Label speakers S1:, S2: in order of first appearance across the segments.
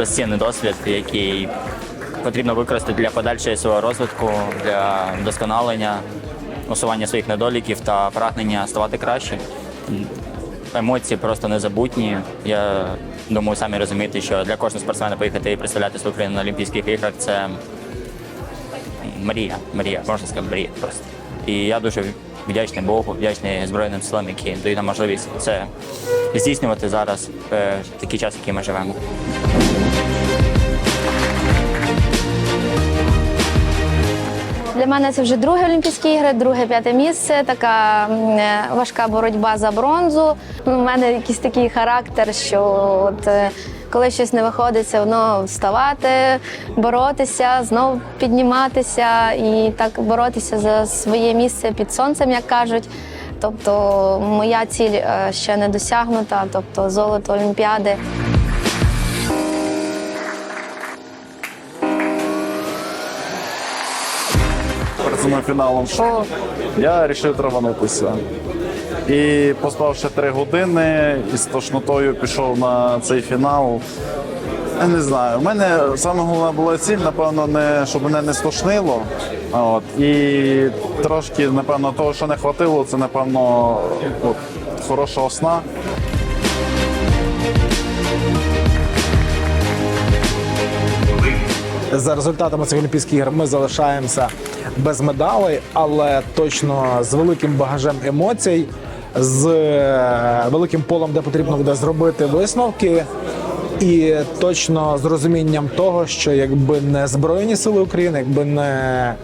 S1: безцінний досвід, який потрібно використати для подальшого свого розвитку, для вдосконалення, усування своїх недоліків та прагнення ставати краще. Емоції просто незабутні. Я думаю, самі розумієте, що для кожного спортсмена поїхати і представляти свою країну на Олімпійських іграх це мрія, мрія, можна сказати, мрія просто. І я дуже вдячний Богу, вдячний Збройним силам, які дають нам можливість це здійснювати зараз е, в такий час, який ми живемо.
S2: Для мене це вже друге Олімпійські ігри, друге п'яте місце. Така е, важка боротьба за бронзу. Ну, У мене якийсь такий характер, що от, е, коли щось не виходить, все одно вставати, боротися, знов підніматися і так боротися за своє місце під сонцем, як кажуть. Тобто моя ціль е, ще не досягнута, тобто золото Олімпіади.
S3: Перед самим фіналом шоу я вирішив траванутися. І поспавши три години і з тошнотою пішов на цей фінал. Я не знаю. У мене саме головна була ціль, напевно, не щоб мене не стошнило. От. І трошки, напевно, того, що не хватило, це напевно от, хорошого сна.
S4: За результатами цих Олімпійських ігор ми залишаємося без медалей, але точно з великим багажем емоцій, з е, великим полем, де потрібно буде зробити висновки, і точно з розумінням того, що якби не Збройні сили України, якби не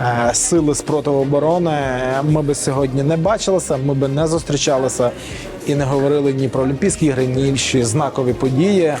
S4: е, сили спротиву оборони, ми би сьогодні не бачилися, ми би не зустрічалися і не говорили ні про Олімпійські ігри, ні інші знакові події.